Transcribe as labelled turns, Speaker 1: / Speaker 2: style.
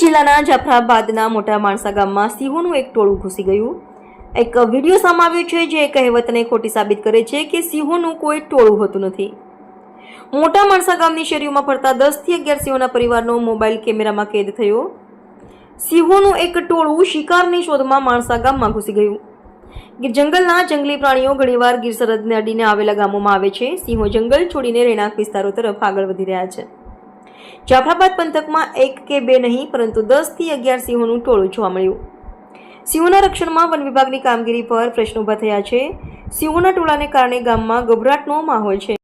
Speaker 1: જિલ્લાના જાફરાબાદના મોટા માણસા ગામમાં સિંહોનું એક ટોળું ઘૂસી ગયું. એક વીડિયો સામે આવ્યો છે જે કહેવતને ખોટી સાબિત કરે છે કે સિંહોનું કોઈ ટોળું હોતું નથી. મોટા માણસા ગામની શેરીઓમાં ફરતા દસથી અગિયાર સિંહોના પરિવારનો મોબાઈલ કેમેરામાં કેદ થયો. સિંહોનું એક ટોળું શિકારની શોધમાં માણસા ગામમાં ઘૂસી ગયું. જંગલના જંગલી પ્રાણીઓ ઘણીવાર ગીર સરહદને અડીને આવેલા ગામોમાં આવે છે. સિંહો જંગલ છોડીને રહેણાંક વિસ્તારો તરફ આગળ વધી રહ્યા છે. જાફરાબાદ પંથકમાં એક કે બે નહીં, પરંતુ દસથી અગિયાર સિંહોનું ટોળું જોવા મળ્યું. સિંહોના રક્ષણમાં વન વિભાગની કામગીરી પર પ્રશ્નો ઊભા થયા છે. સિંહોના ટોળાને કારણે ગામમાં ગભરાટનો માહોલ છે.